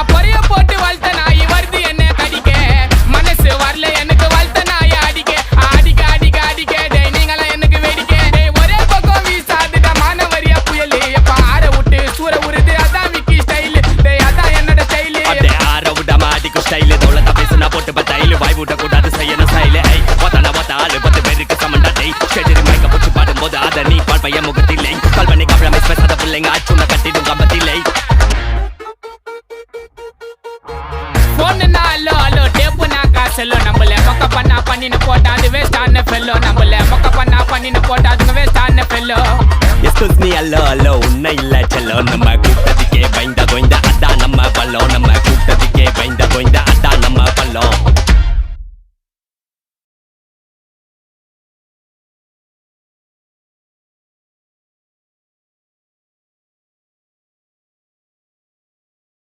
நான் பொரிய போட்டு வளர்த்த நாய் வருது என்ன கடிக்க. மனசு வரல எனக்கு வளர்த்த நாய் அடிக்க. அடிக்க அடிக்க அடிக்க டேய் நீங்களாம் எனக்கு வேடிக்கை. டேய் ஒரே பக்கம் வீசாதுடா மானவரியா புயல். எப்ப ஆற விட்டு சூற உருது அதான் விக்கி ஸ்டைல் டே அதான் என்னோட ஸ்டைல் அடே ஆற விடாம அடிக்கும் ஸ்டைலு தோளத்தை பேசுனா போட்டு பத்தாயிலு வாய் விட கூடாது செய்யணும் ஸ்டைலு ஐ ஒத்தன ஒத்த ஆளு பத்து பேருக்கு சமண்டா டேய். ஷெடிரி மைக்க போட்டு பாடும்போது அதை நீ பால் பையன் முகத்தில்லை ఫోన్ నాలో అలో టేపు నా కాసలో నమ్మలే మొక్క పన్న పన్నిన పోట అది వేస్ట్ అన్న ఫెల్లో నమ్మలే మొక్క పన్న పన్నిన పోట అది వేస్ట్ అన్న ఫెల్లో ఎస్కొస్ని అల్లో అల్లో ఉన్న ఇల్ల చల్లో నమ్మ గుట్టదికే బైంద గోయింద